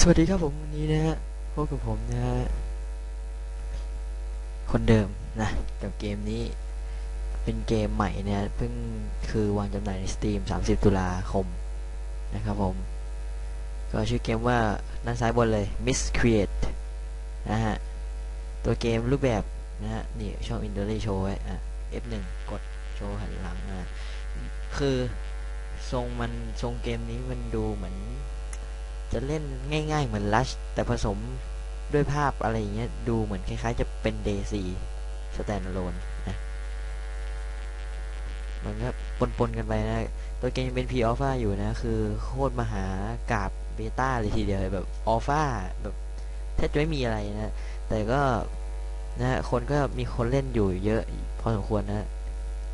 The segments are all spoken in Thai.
สวัสดีครับผมวันนี้นะฮะพบกับผมนะฮะคนเดิมนะกับเกมนี้เป็นเกมใหม่เนี่ยเพิ่งคือวางจำหน่ายใน Steam 30 ตุลาคมนะครับผม ก็ชื่อเกมว่าด้านซ้ายบนเลย Miscreate นะฮะ ตัวเกมรูปแบบนะฮะ นี่ช่อง i n d o r y โชว์ไว้อะ F1 กดโชว์หันหลังนะคือทรงมันทรงเกมนี้มันดูเหมือน จะเล่นง่าย ๆ เหมือนลัชแต่ผสมด้วยภาพอะไรอย่างเงี้ยดูเหมือนคล้าย ๆ จะเป็น Day 4 Standalone นะมันก็ปนๆกันไปนะ ตัวเกมยังเป็น Pre Alpha อยู่นะ คือโคตรมหากราบเบต้าเลยทีเดียวแบบ Alpha แบบแทบจะไม่มีอะไรนะ แต่ก็นะคนก็มีคนเล่นอยู่เยอะ พอสมควรนะ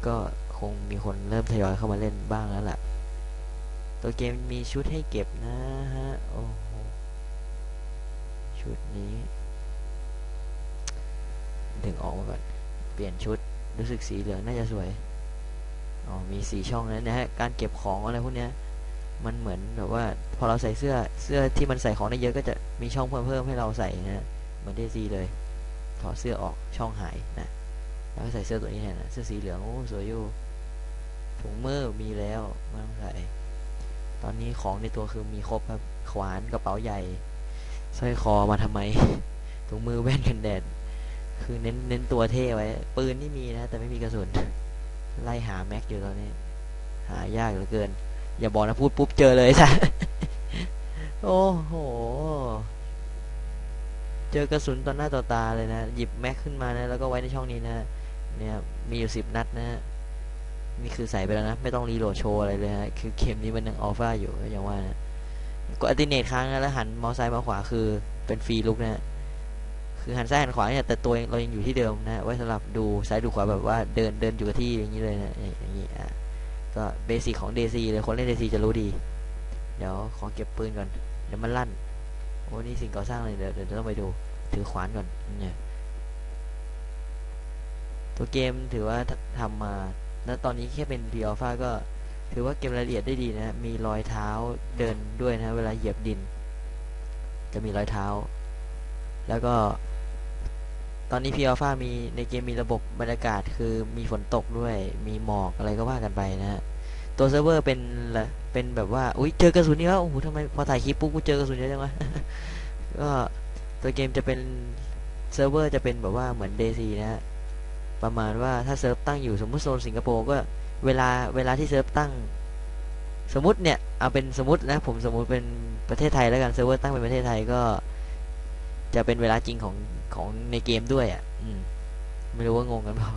ก็คงมีคนเริ่มทยอยเข้ามาเล่นบ้างแล้วล่ะ ตัวเกมมีชุดให้เก็บนะฮะ โอ้โห ชุดนี้ ดึงออกมาก่อน เปลี่ยนชุด รู้สึกสีเหลืองน่าจะสวย อ๋อ มีสีช่องนั้นนะฮะ การเก็บของอะไรพวกเนี้ย มันเหมือนแบบว่า พอเราใส่เสื้อ เสื้อที่มันใส่ของได้เยอะก็จะมีช่องเพิ่มเพิ่มให้เราใส่นะ เหมือนเดซีเลย ถอดเสื้อออก ช่องหายนะ แล้วใส่เสื้อตัวนี้แทนนะ เสื้อสีเหลือง โอ้ สวยอยู่ถุงมือมีแล้วไม่ต้องใส่ ตอนนี้ของในตัวคือมีครบครับขวานกระเป๋าใหญ่สร้อยคอมาทำไมถุงมือแว่นกันแดด คือเน้นเน้นตัวเท่ไว้ ปืนนี่มีนะ แต่ไม่มีกระสุน ไล่หาแม็กอยู่ตอนนี้ หายากเหลือเกิน อย่าบอกนะพูดปุ๊บเจอเลยจ้ะโอ้โห เจอกระสุนต่อหน้าต่อตาเลยนะ หยิบแม็กขึ้นมานะ แล้วก็ไว้ในช่องนี้นะ เนี่ย มีอยู่สิบนัดนะ นี่คือใส่ไปแล้วนะ ไม่ต้องรีโหลดโชว์อะไรเลยฮะคือเกมนี้มันยังอัลฟาอยู่อย่างว่านะกดอัติเนตครั้งนะแล้วหันเมาส์ซ้ายมาขวาคือเป็นฟรีลุกนะคือหันซ้ายหันขวาเนี่ยแต่ตัวเรายังอยู่ที่เดิมนะไว้สำหรับดูซ้ายดูขวาแบบว่าเดินเดินอยู่กับที่อย่างนี้เลยนะอย่างนี้อะก็เบสิกของ DC เลยคนเล่น DC จะรู้ดี เดี๋ยวขอเก็บปืนก่อนเดี๋ยวมันลั่นโอ้นี่สิ่งก่อสร้างเลยเดี๋ยวเดี๋ยวต้องไปดูถือขวานก่อนเนี่ยตัวเกมถือว่าทำมา แล้วตอนนี้แค่เป็น p ีอัลฟาก็ถือว่าเก็บรายละเอียดได้ดีนะมีรอยเท้าเดินด้วยนะเวลาเหยียบดิน จะมีรอยเท้า แล้วก็ ตอนนี้ p ีอัลฟามีในเกมมีระบบบรรยากาศคือมีฝนตกด้วย มีหมอกอะไรก็ว่ากันไปนะฮะตัวเซิร์ฟเวอร์เป็นเป็นแบบว่าอุ้ยเจอกระสุนนี่แล้วโอ้โหทำไมพอถ่ายคลิปปุ๊บกูเจอกระสุนเยอะจังวะก็ตัวเกมจะเป็นเซิร์ฟเวอร์จะเป็นแบบว่าเหมือนเดซีนะฮะ ประมาณว่าถ้าเซิร์ฟตั้งอยู่สมมุติโซนสิงคโปร์ก็เวลาเวลาที่เซิร์ฟตั้ง สมมติเนี่ยเอาเป็นสมมตินะผมสมมติเป็นประเทศไทยแล้วกันเซิร์ฟเวอร์ตั้งเป็นประเทศไทยก็ จะเป็นเวลาจริงของของในเกมด้วยอะอืมไม่รู้ว่างงกันเปล่า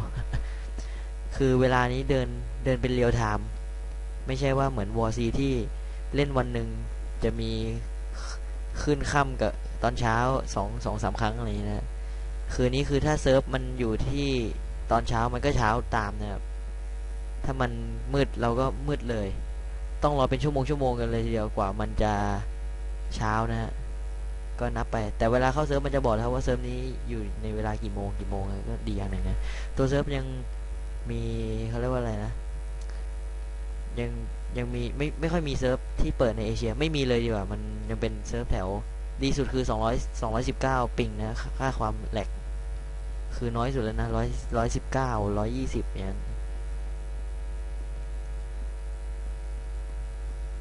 คือเวลานี้เดินเดินเป็นเรียลไทม์ไม่ใช่ว่าเหมือนวอร์ซีที่เล่นวันหนึ่งจะมีขึ้นค่ำกับตอนเช้าสองสองสามครั้งอะไรอย่างนี้นะคืนนี้คือถ้าเซิร์ฟมันอยู่ที่ ตอนเช้ามันก็เช้าตามนะครับ ถ้ามันมืดเราก็มืดเลย ต้องรอเป็นชั่วโมงชั่วโมงกันเลยทีเดียวกว่ามันจะเช้านะฮะก็นับไป แต่เวลาเข้าเซิร์ฟมันจะบอกแล้วว่าเซิร์ฟนี้อยู่ในเวลากี่โมงกี่โมงก็ดีอย่างหนึ่งนะตัวเซิร์ฟยังมีเขาเรียกว่าอะไรนะ ยังยังมีไม่ไม่ค่อยมีเซิร์ฟที่เปิดในเอเชียไม่มีเลยดีกว่า มันยังเป็นเซิร์ฟแถว ดีสุดคือ 200 219 ปิงนะ ค่าความแหลก คือน้อยสุดแล้วนะ100 119 120เนี่ย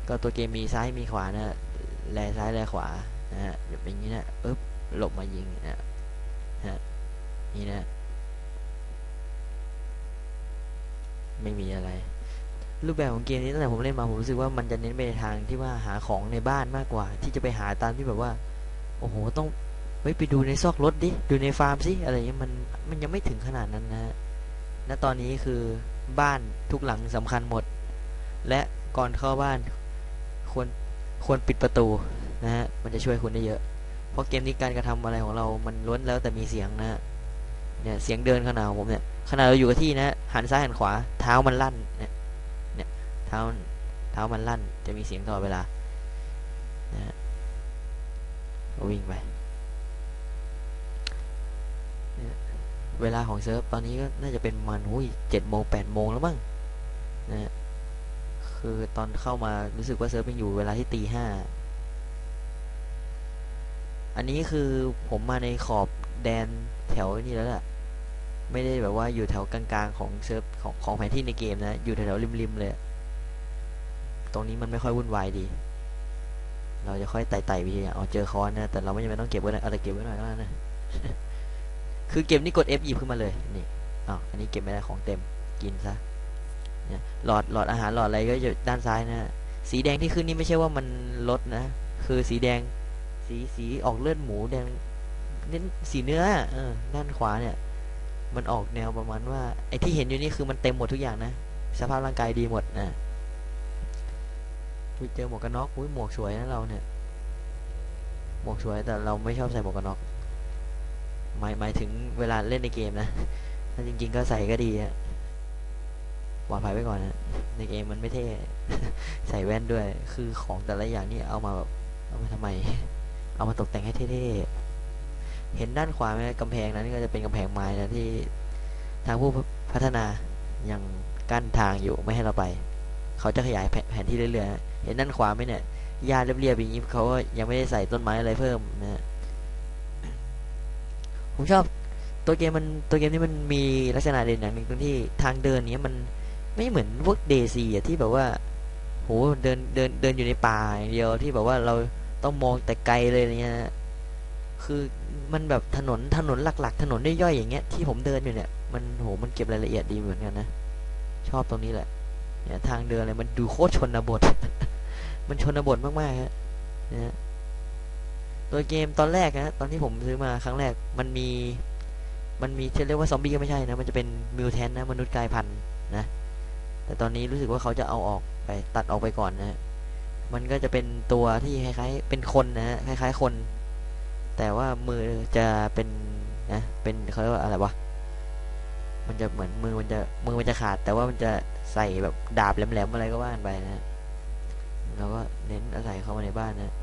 ก็ตัวเกมมีซ้ายมีขวานะแลซ้ายแลขวานะฮะแบบอย่างนี้นะอึ๊บหลบมายิงนะฮะนี่นะ ไม่มีอะไร รูปแบบของเกมนี้ตั้งแต่ผมเล่นมาผมรู้สึกว่ามันจะเน้นไปในทางที่ว่าหาของในบ้านมากกว่า ที่จะไปหาตามที่แบบว่า โอ้โหต้อง ไปไปดูในซอกรถดิ ดูในฟาร์มสิ อะไรเงี้ยมันมันยังไม่ถึงขนาดนั้นนะฮะณตอนนี้คือบ้านทุกหลังสำคัญหมด และก่อนเข้าบ้านควรควรปิดประตูนะฮะมันจะช่วยคุณได้เยอะ เพราะเกมนี้การกระทำอะไรของเรามันล้วนแล้วแต่มีเสียงนะฮะเนี่ยเสียงเดินขนาดผมเนี่ยขนาดเราอยู่กับที่นะหันซ้ายหันขวาเท้ามันลั่นเนี่ยเนี่ยเท้าเท้ามันลั่น จะมีเสียงตลอดเวลานะวิ่งไป เวลาของเซิร์ฟตอนนี้ก็น่าจะเป็นมันหุ้ยเจ็ดโมงแปดโมงแล้วมั้งนะคือตอนเข้ามารู้สึกว่าเซิร์ฟยังอยู่เวลาที่ตีห้าอันนี้คือผมมาในขอบแดนแถวนี้แล้วล่ะไม่ได้แบบว่าอยู่แถวกลางๆของเซิร์ฟของของแผนที่ในเกมนะ อยู่แถวๆริมๆเลย ตรงนี้มันไม่ค่อยวุ่นวายดี เราจะค่อยไต่ๆไปทีอ๋อเจอคอนนะ แต่เราไม่จำเป็นต้องเก็บไว้นะเอาแต่เก็บไว้หน่อยก็ได้นะ คือเกมนี้กด F หยิบขึ้นมาเลยนี่อ้าวอันนี้เก็บไม่ได้ของเต็มกินซะเนี่ยหลอดหลอดอาหารหลอดอะไรก็อยู่ด้านซ้ายนะสีแดงที่ขึ้นนี่ไม่ใช่ว่ามันลดนะ คือสีแดงสีสีออกเลือดหมูแดงเน้นสีเนื้อเออด้านขวาเนี่ย มันออกแนวประมาณว่าไอ้ที่เห็นอยู่นี่คือมันเต็มหมดทุกอย่างนะสภาพร่างกายดีหมดนะเจอหมวกกันน็อกอุ้ยหมวกสวยนะเราเนี่ยหมวกสวยแต่เราไม่ชอบใส่หมวกกันน็อก หมายหมายถึงเวลาเล่นในเกมนะถ้าจริง ๆ ก็ใส่ก็ดีอะปลอดภัยไว้ก่อนนะในเกมมันไม่เท่ใส่แว่นด้วย คือของแต่ละอย่างนี่เอามาแบบเอามาทำไม เอามาตกแต่งให้เท่ๆเห็นด้านขวาไหมกำแพงนั้นก็จะเป็นกำแพงไม้นะที่ทางผู้พัฒนายังกั้นทางอยู่ไม่ให้เราไป เขาจะขยายแผแผนที่เรื่อยๆเห็นด้านขวาไหมเนี่ยหญ้าเรียบๆอย่างนี้เขาก็ยังไม่ได้ใส่ต้นไม้อะไรเพิ่มนะ ผมชอบตัวเกมมันตัวเกมนี้มันมีลักษณะเด่นอย่างหนึ่งตรงที่ทางเดินเนี้ยมันไม่เหมือนพวกเดซีอะที่แบบว่าโหเดินเดินเดินอยู่ในป่าอย่างเดียวที่แบบว่าเราต้องมองแต่ไกลเลยอะไรเงี้ยคือมันแบบถนนถนนหลัก ๆ ถนนย่อยๆอย่างเงี้ยที่ผมเดินอยู่เนี่ยมันโหมันเก็บรายละเอียดดีเหมือนกันนะชอบตรงนี้แหละเนี่ยทางเดินอะไรมันดูโคตรชนบท มันชนบทมากๆฮะเนะฮะ ตัวเกมตอนแรกนะตอนที่ผมซื้อมาครั้งแรกมันมีมันมีจะเรียกว่าซอมบี้ก็ไม่ใช่นะมันจะเป็นมิวแทนนะมนุษย์กายพันธุ์นะแต่ตอนนี้รู้สึกว่าเขาจะเอาออกไปตัดออกไปก่อนนะฮะมันก็จะเป็นตัวที่คล้ายๆเป็นคนนะฮะคล้ายๆคน แต่ว่ามือจะเป็นนะเป็นเขาเรียกว่าอะไรวะมันจะเหมือนมือมันจะมือมันจะขาด แต่ว่ามันจะใส่แบบดาบแหลมๆอะไรก็ว่านไปนะเราก็เน้นอาศัยเข้ามาในบ้านนะ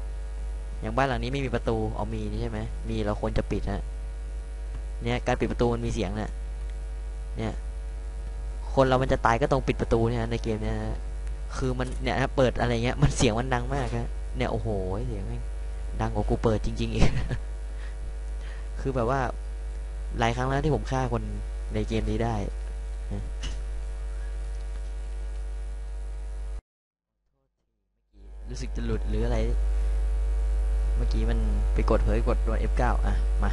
อย่างบ้านหลังนี้ไม่มีประตูเอามีนี่ใช่ไหมมีเราควรจะปิดนะเนี่ยการปิดประตูมันมีเสียงนะเนี่ย คนเรามันจะตายก็ต้องปิดประตูเนี่ยในเกมเนี่ยคือมันเนี่ยถ้าเปิดอะไรเงี้ยมันเสียงมันดังมากครับเนี่ยโอ้โหเสียงม่งดังกว่ากูเปิดจริงๆอีกคือแบบว่า หลายครั้งแล้วที่ผมฆ่าคนในเกมนี้ได้รู้สึกจะหลุดหรืออะไร มื่อกี้มันไปกดเผยกดโดน F9 อะ มา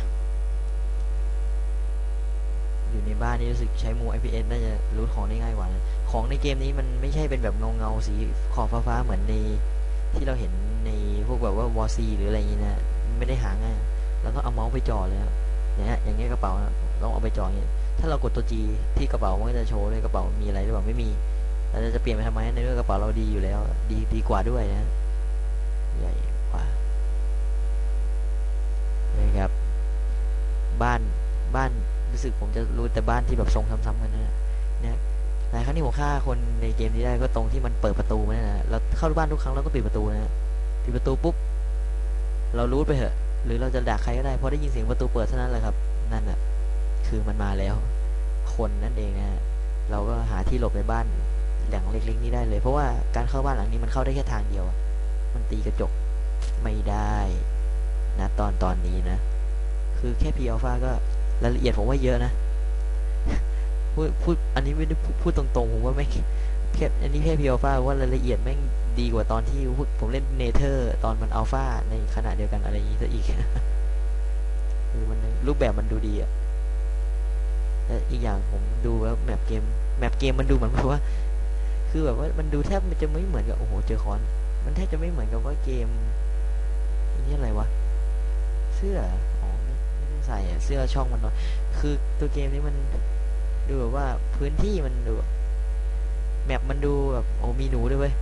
อยู่ในบ้านนี่รู้สึกใช้มู IPS น่าจะรูทของได้ง่ายกว่านะของในเกมนี้มันไม่ใช่เป็นแบบเงาเงาสีขอบฟ้าๆเหมือนในที่เราเห็นในพวกแบบว่าวอซีหรืออะไรอย่างนี้นะไม่ได้หาง่ายเราต้องเอาเมาส์ไปจ่อเลยครับเนี่ยฮะอย่างเงี้ยกระเป๋านะต้องเอาไปจ่อเงี้ยถ้าเรากดตัว G ที่กระเป๋ามันก็จะโชว์เลยกระเป๋ามีอะไรหรือเปล่าไม่มีเราจะเปลี่ยนไปทำไมในเมื่อกระเป๋าเราดีอยู่แล้ว ดีดีกว่าด้วยนะใหญ่กว่านี่ครับ บ้านบ้านรู้สึกผมจะรู้แต่บ้านที่แบบทรงซ้ำๆกันนะเนี่ยหลายครั้งที่ผมฆ่าคนในเกมนี้ได้ก็ตรงที่มันเปิดประตูมาเนี่ยนะเราเข้าบ้านทุกครั้งเราก็ปิดประตูนะปิดประตูปุ๊บเรารู้ไปเถอะ หรือเราจะด่าใครก็ได้พอได้ยินเสียงประตูเปิดเท่านั้นแหละครับ นั่นแหะคือมันมาแล้ว คนนั่นเองนะฮะเราก็หาที่หลบในบ้านหลังเล็กๆนี้ได้เลย เพราะว่าการเข้าบ้านหลังนี้มันเข้าได้แค่ทางเดียว มันตีกระจกไม่ได้นะตอนตอนนี้นะ คือแค่พีอัลฟาก็รายละเอียดผมว่าเยอะนะพูดพูดอันนี้ไม่ได้พูดตรงๆ ผมว่าไม่แค่อันนี้แค่พีอัลฟาว่ารายละเอียดแม่งดีกว่าตอนที่ผมเล่นเนเธอร์ตอนมันอัลฟาในขณะเดียวกันอะไรอย่างนี้ซะอีกคือมันรูปแบบมันดูดีอะและอีกอย่างผมดูแล้วแมปเกมแมปเกมมันดูเหมือนแบบว่า คือแบบว่ามันดูแทบมันจะไม่เหมือนกับโอ้โหเจอคอน มันแทบจะไม่เหมือนกับว่าเกมอันนี้อะไรวะ เสื้อ ใส่เสื้อช่องมันน้อยคือตัวเกมนี้มันดูแบบว่าพื้นที่มันดูแมปมันดูแบบโอ้มีหนูด้วยเว้ย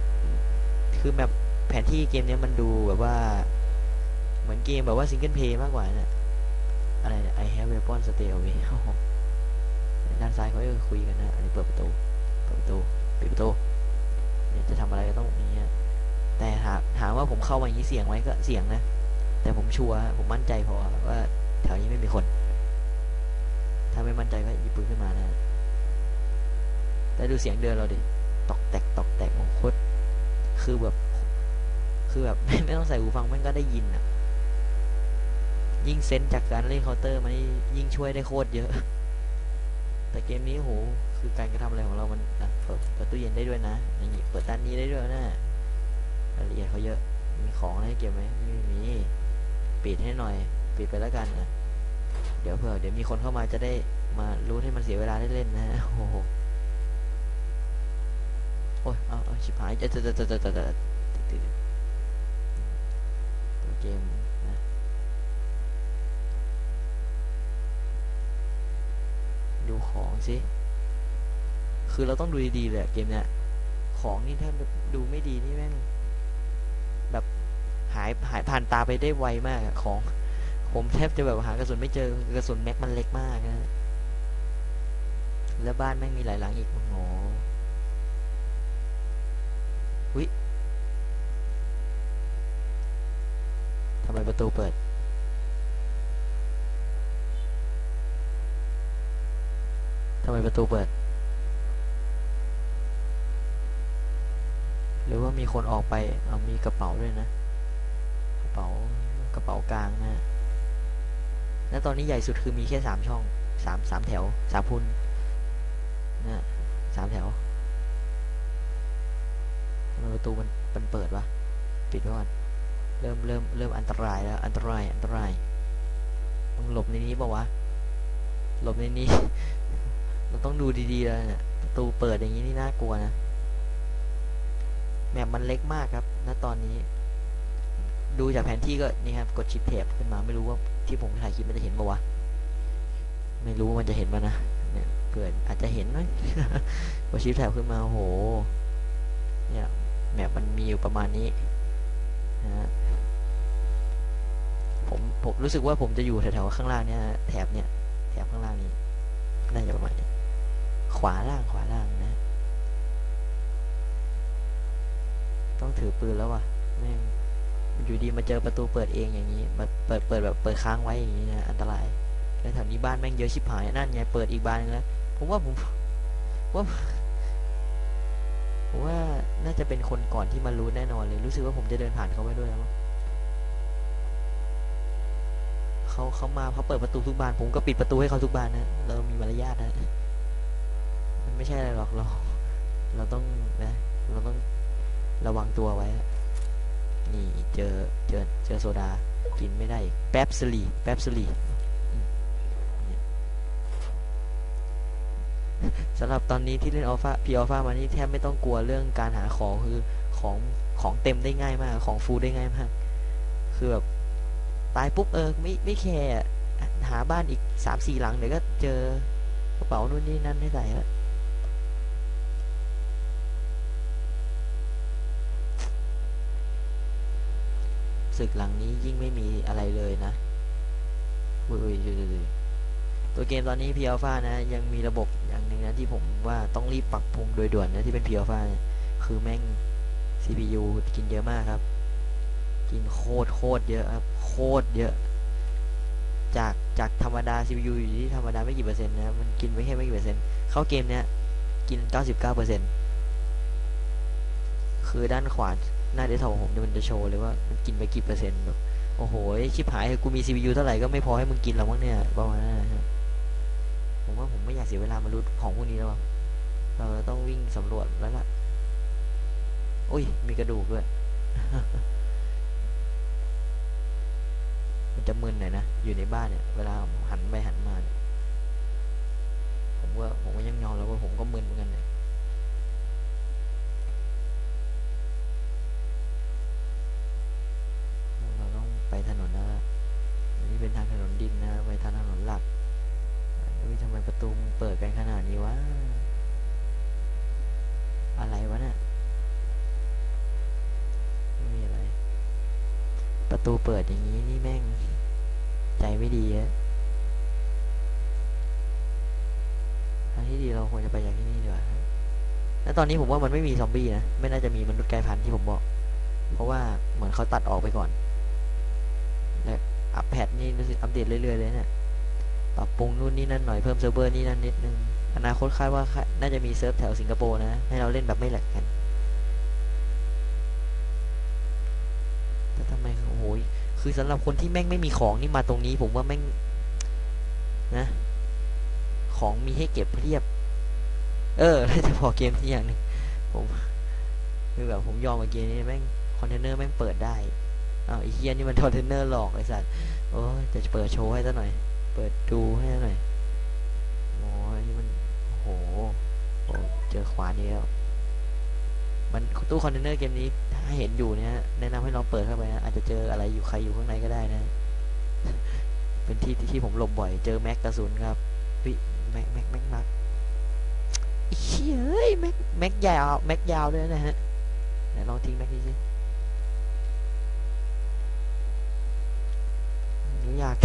คือแมปแผนที่เกมนี้มันดูแบบว่า เหมือนเกมแบบว่าซิงเกิลเพย์มากกว่านะอะไรนี่ย I have weapon stay away โอ้โหด้านซ้ายเขาก็คุยกันนะอันนี้เปิดประตูเปิดประตูปิดประตูเนี่ยจะทำอะไรก็ต้องอย่างเงี้ยแต่ถามถามว่าผมเข้ามาอย่างนี้เสี่ยงไหมก็เสี่ยงนะ แต่ผมชัวร์ผมมั่นใจพอว่า แถวนี้ไม่มีคน ถ้าไม่มั่นใจก็หยิบปืนขึ้นมานะแต่ดูเสียงเดินเราดิ ตอกแตกตอกแตกของโคตรคือแบบ คือแบบไม่ต้องใส่หูฟังมันก็ได้ยินอะ ยิ่งเซนจากการเล่นเคาน์เตอร์มันยิ่งช่วยได้โคตรเยอะ แต่เกมนี้โห คือการกระทำอะไรของเรา มันอะเปิดเปิดตู้เย็นได้ด้วยนะ อย่างงี้ เปิดด้านนี้ได้ด้วยนะรายละเอียดเขาเยอะ มีของอะไรให้เก็บไหมไม่มี ปิดให้หน่อย ปิดไปแล้วกันนะเดี๋ยวเผื่อเดี๋ยวมีคนเข้ามาจะได้มารู้ให้มันเสียเวลาได้เล่นนะโอ้โหโอ้ยเอาเอาชิบหายจะจะจะจะจะจะติดๆตัวเกมนะดูของสิคือเราต้องดูดีๆเลยเกมเนี้ยของนี่ถ้าดูไม่ดีนี่แม่งแบบหายหายผ่านตาไปได้ไวมากของ ผมแทบจะแบบหากระสุนไม่เจอกระสุนแม็กมันเล็กมากนะ แล้วบ้านแม่งมีหลายหลังอีกโอ้โหวิทำไมประตูเปิด ทำไมประตูเปิด หรือว่ามีคนออกไป เอามีกระเป๋าด้วยนะ กระเป๋ากระเป๋ากลางนะ แล้วตอนนี้ใหญ่สุดคือมีแค่สามช่องสามสามแถวสามพุนนะสามแถวทำไมประตูมันมันเปิดวะปิดก่อนเริ่มเริ่มเริ่มอันตรายแล้ว อันตรายอันตรายมึงหลบในนี้ปล่าวะหลบในนี้ เราต้องดูดีๆแล้วเนี่ยประตูเปิดอย่างนี้นี่น่ากลัวนะแมปมันเล็กมากครับณตอนนี้ ดูจากแผนที่ก็นี่ครับ กดชิปเทปขึ้นมาไม่รู้ว่า ที่ผมถ่ายคลิปมันจะเห็นปะวะ ไม่รู้มันจะเห็นปะนะ เนี่ยเผื่ออาจจะเห็นไหมกดชิปแถบขึ้นมาโห เนี่ยแมปมันมีอยู่ประมาณนี้นะฮะผมผมรู้สึกว่าผมจะอยู่แถวๆข้างล่างเนี่ยแถบเนี่ยแถบข้างล่างนี้น่าจะประมาณนี้ขวาล่างขวาล่างนะ ต้องถือปืนแล้ววะแม่ง อยู่ดีมาเจอประตูเปิดเองอย่างนี้มาเปิดเปิดแบบเปิดค้างไว้อย่างนี้นะอันตรายแล้วแถวนี้บ้านแม่งเยอะชิบหายนั่นไงเปิดอีกบานนึงแล้วผมว่าผมว่าผมว่าน่าจะเป็นคนก่อนที่มารู้แน่นอนเลยรู้สึกว่าผมจะเดินผ่านเขาไปด้วยแล้วเขาเขามาเขาเปิดประตูทุกบาน ผมก็ปิดประตูให้เขาทุกบานนะเรามีมารยาทนะมันไม่ใช่อะไรหรอกเรา เราต้องนะ เราต้องระวังตัวไว้ นี่เจอเจอเจอโซดา กินไม่ได้แป๊บสลีแป๊บสลีสำหรับตอนนี้ที่เล่นอัลฟาพีอัลฟามานี่แทบไม่ต้องกลัวเรื่องการหาของคือของของเต็มได้ง่ายมาก ของฟูได้ง่ายมาก คือแบบตายปุ๊บเออไม่ไม่แคร์หาบ้านอีกสามสี่หลังเดี๋ยวก็เจอกระเป๋านู่นนี่นั่นให้ใส่แล้ว ศึกหลังนี้ยิ่งไม่มีอะไรเลยนะอุ้ยอุ้ยอุ้ยอุ้ยตัวเกมตอนนี้ p ีอัลฟานะ ยังมีระบบอย่างหนึ่งนะที่ผมว่าต้องรีบปรับปรุงโดยด่วนนะที่เป็น p ีอัลฟาคือแม่ง CPU กินเยอะมากครับ กินโคตรโคตรเยอะครับ โคตรเยอะ จากจากธรรมดา CPU อยู่ที่ธรรมดาไม่กี่เปอร์เซ็นต์นะมันกินไปแค่ไม่กี่เปอร์เซ็นต์เข้าเกมเนี้ยกิน 99เปอร์เซ็นต์คือด้านขวา หน้าเดสก์ท็อปของผมเนี่ยมันจะโชว์เลยว่ามันกินไปกี่เปอร์เซ็นต์แบบโอ้โหชิบหายกูมี CPU เท่าไหร่ก็ไม่พอให้มึงกินหรอกมั้งเนี่ยประมาณนั้นนะครับผมว่าผมไม่อยากเสียเวลามารู้ของพวกนี้แล้วเราต้องวิ่งสำรวจแล้วล่ะอุ้ยมีกระดูกด้วยมันจะมึนหน่อยนะอยู่ในบ้านเนี่ยเวลาหันไปหันมาผมว่าผมก็ยังยอมแล้วว่าผมก็มึนเหมือนกันเนี่ย ตูเปิดอย่างนี้นี่แม่ง ใจไม่ดีอะทางที่ดีเราควรจะไปจากที่นี่ดีกว่าแล้วตอนนี้ผมว่ามันไม่มีซอมบี้นะ ไม่น่าจะมีมนุษย์กลายพันธุ์ที่ผมบอก เพราะว่าเหมือนเขาตัดออกไปก่อนและอัปแพดนี่รู้สึกอัปเดตเรื่อยๆเลยเนี่ยปรับปรุงนู่นนี่นั่นหน่อยเพิ่มเซิร์ฟเวอร์นี่นั่นนิดนึง อนาคตคาดว่าน่าจะมีเซิร์ฟแถวสิงคโปร์นะ ให้เราเล่นแบบไม่แหลกกัน แต่ทำไม โอ้โห คือคือสำหรับคนที่แม่งไม่มีของนี่มาตรงนี้ ผมว่าแม่งนะ ของมีให้เก็บเรียบ เออแล้วจะพอเกมที่อย่างหนึ่งผมคือแบบผมยอมกับเกมนี้แม่งคอนเทนเนอร์แม่งเปิดได้อ้าวไอ้เฮียนี่มันคอนเทนเนอร์หลอกไอ้สัตว์โอ้จะเปิดโชว์ให้ซะหน่อย เปิดดูให้ซะหน่อยโอ้ยนี่มันโอ้โหเจอขวานี้แล้วมันตู้คอนเทนเนอร์เกมนี้ ถ้าเห็นอยู่เนี่ยแนะนำให้ลองเปิดเข้าไปนะอาจจะเจออะไรอยู่ใครอยู่ข้างในก็ได้นะ เป็นที่ที่ผมหลบบ่อย เจอแม็กกระสุนครับวิแม็กแม็กแม็กนักเหี้ยเอ้ยแม็กแม็กยาวแม็กยาวด้วยนะฮะไหนลองทิ้งแม็กนี้สิหนูอยาก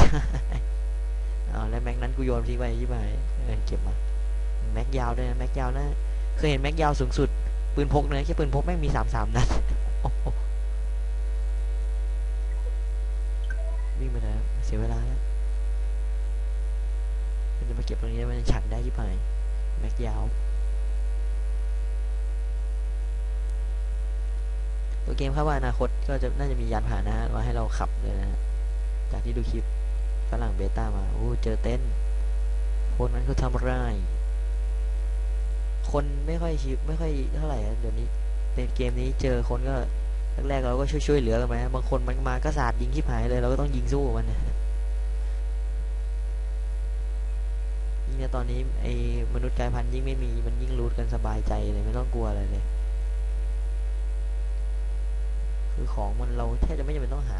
เอาแล้วแม็กนั้นกูโยนทิ้งไปใช่ไหมเออเก็บมาแม็กยาวด้วยนะแม็กยาวนะเคยเห็นแม็กยาวสูงสุดปืนพกนะแค่ปืนพกแม่งมีสามสามนัด โอ้โหวิ่งไปนะเสียเวลาแล้ว มันจะมาเก็บตรงนี้มันฉันได้ที่ไหนแม็กยาว ตัวเกมคาดว่าอนาคตก็จะน่าจะมียานพาหนะมาให้เราขับเลยนะฮะจากที่ดูคลิปฝรั่งเบต้ามาโอ้เจอเต้นคนนั้นเขาทำไรคนไม่ค่อยชิไม่ค่อยเท่าไหร่เดี๋ยวนี้ในเกมนี้เจอคนก็แรกๆเราก็ช่วยช่วยๆเหลือกันไปนะบางคนมันมาก็สาดยิงที่หายเลยเราก็ต้องยิงสู้กับมันนะ ยิ่งในตอนนี้ไอ้มนุษย์กายพันธุ์ยิ่งไม่มีมันยิ่งรูดกันสบายใจเลยไม่ต้องกลัวอะไรเลย คือของมันเราแทบจะไม่จำเป็นต้องหา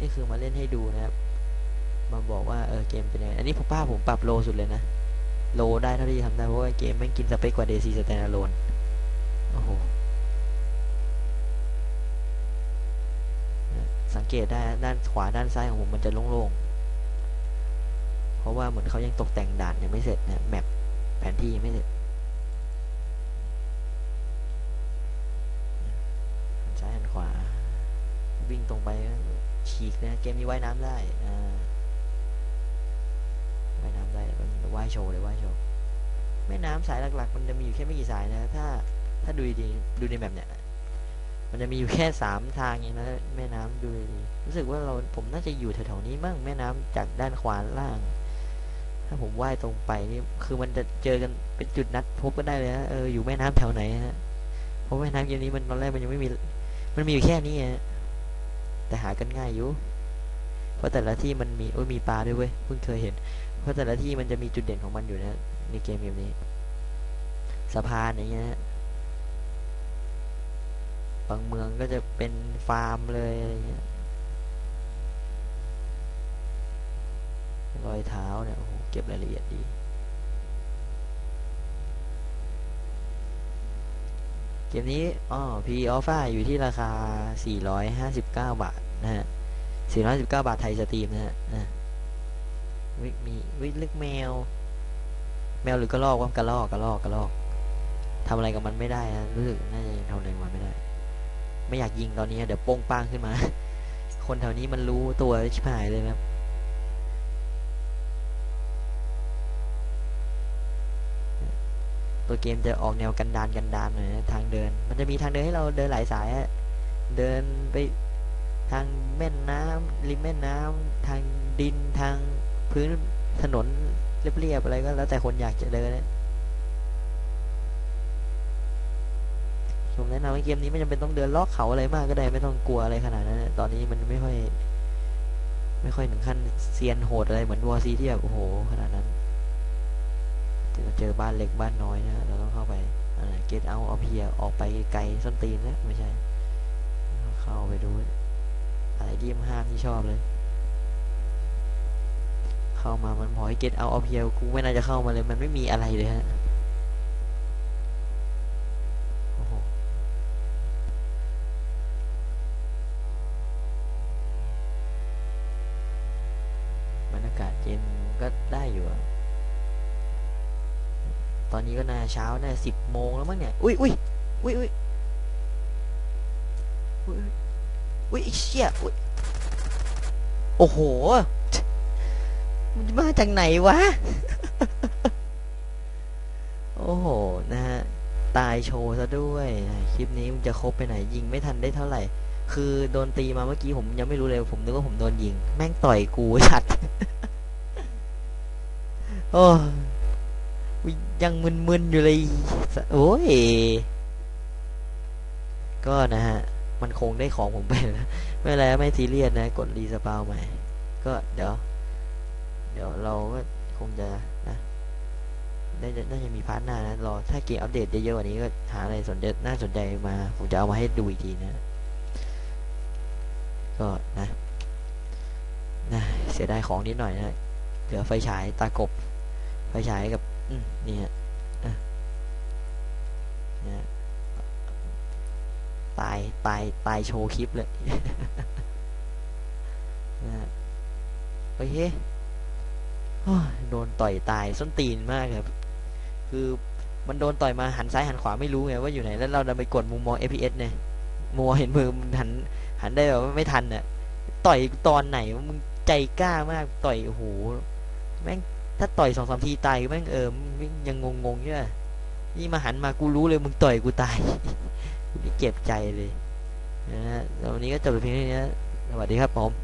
นี่คือมาเล่นให้ดูนะครับ มาบอกว่าเออเกมเป็นยังไงอันนี้ผมป้าผมปรับโลสุดเลยนะ โลได้เท่าที่ทำได้เพราะว่าเกมแม่กินสเปคกว่า DC Standalone โอ้โหสังเกตได้ด้านขวาด้านซ้ายของผมมันจะโล่งๆ เพราะว่าเหมือนเขายังตกแต่งด่านยังไม่เสร็จนะแมปแผนที่ยังไม่เสร็จหันซ้ายหันขวา วิ่งตรงไปฉีกนะเกมนี้ว่ายน้ำได้อ่าว่ายน้ำได้มันว่ายโชว์เลยว่ายโชว์แม่น้ำสายหลักๆ มันจะมีอยู่แค่ไม่กี่สายนะ ถ้าถ้าดูดีดูในแบบเนี้ยมันจะมีอยู่แค่สามทางเองนะแม่น้ำดูดีรู้สึกว่าเราผมน่าจะอยู่แถวๆนี้มั่งแม่น้ำจากด้านขวาล่าง ถ้าผมว่ายตรงไปนี่คือมันจะเจอกันเป็นจุดนัดพบกันได้เลยนะเอออยู่แม่น้ำแถวไหนฮะเพราะแม่น้ำเกมนี้มันตอนแรกมันยังไม่มี มันมีอยู่แค่นี้ฮะแต่หากันง่ายอยู่เพราะแต่ละที่มันมีโอ้ยมีปลาด้วยเว้ยเพิ่งเคยเห็น เพราะแต่ละที่มันจะมีจุดเด่นของมันอยู่นะในเกมเกมนี้สะพานอย่างเงี้ยบางเมืองก็จะเป็นฟาร์มเลยอะไรเงี้ยรอยเท้า เก็บรายละเอียดดี เกมนี้อ๋อ P Alpha อยู่ที่ราคา 459 บาทนะฮะ 419 บาทไทยสตรีมนะฮะอะวิมีวิลึกแมว แมวหรือกระรอกวะกระรอกกระรอกกระรอกทำอะไรกับมันไม่ได้นะรู้สึกน่าจะยังทำอะไรกับมันไม่ได้ ไม่อยากยิงตอนนี้เดี๋ยวโป้งป้างขึ้นมา คนแถวนี้มันรู้ตัวชิบหายเลยนะครับ ตัวเกมจะออกแนวกันดานกันดานหน่อยนะทางเดิน มันจะมีทางเดินให้เราเดินหลายสายเดินไปทางแม่น้ำริมแม่น้ำทางดินทางพื้นถนนเรียบๆอะไรก็แล้วแต่คนอยากจะเดินนะผมแนะนำว่าเกมนี้ไม่จำเป็นต้องเดินลอกเขาอะไรมากก็ได้ไม่ต้องกลัวอะไรขนาดนั้นตอนนี้มันไม่ค่อย ไม่ค่อยถึงขั้นเซียนโหดอะไรเหมือนวอซีที่แบบโอ้โหขนาดนั้น เจอบ้านเล็กบ้านน้อยนะ เราต้องเข้าไปเกตเอาเอาเพียออกไปไกลส้นตีนนะไม่ใช่ เข้าไปดู อะไรที่มห้ามที่ชอบเลย เข้ามามันพอให้เกตเอาเอาเพียกูไม่น่าจะเข้ามาเลย มันไม่มีอะไรเลยฮะโอ้โหบรรยากาศเย็นก็ได้อยู่อะตอ นี้ก็น่าเช้าน่าสิบโมงแล้วมั้งเนี่ยอุ้ยอุ้ยอุ้ยอุ้ยอุ้ยอุ้ยเชี่ยอุ้ยโอ้โห มันมาจากไหนวะ โอ้โห นะฮะ ตายโชว์ซะด้วย คลิปนี้มันจะครบไปไหน ยิงไม่ทันได้เท่าไหร่ คือโดนตีมาเมื่อกี้ผมยังไม่รู้เลย ผมนึกว่าผมโดนยิง แม่งต่อยกูชัด โอ้ ยังมึนๆอยู่เลย โอ้ย ก็นะฮะ มันคงได้ของผมไปแล้ว ไม่เป็นไรไม่ซีเรียสนะ กดรีสปาวใหม่ ก็เดี๋ยว เดี๋ยวเราก็คงจะนะน่าจะน่าจะมีพาร์ทหน้านะ รอ ถ้าเกมอัปเดตเยอะๆกว่านี้ก็หาอะไรสนใจน่าสนใจมา ผมจะเอามาให้ดูอีกทีนะ ก็นะนะเสียดายของนิดหน่อยนะ เหลือไฟฉายตากบ ไฟฉายกับ นี่ฮะตายตายตายโชว์คลิปเลยนะโอเคโดนต่อยตายส้นตีนมากครับ คือมันโดนต่อยมาหันซ้ายหันขวาไม่รู้ไงว่าอยู่ไหน แล้วเราดันไปกดมุมมอง FPS เนี่ยมัวเห็นมือมันหันหันได้แบบไม่ทันน่ะต่อยตอนไหนมึงใจกล้ามากต่อยโอ้โหแม่ง ถ้าต่อยสองสามทีตายแม่งเออมึงยังงงๆใช่ไหมนี่มาหันมากูรู้เลยมึงต่อยกูตายกูนี่เจ็บใจเลยนะฮะวันนี้ก็จบไปเพียงเท่านี้สวัสดีครับผม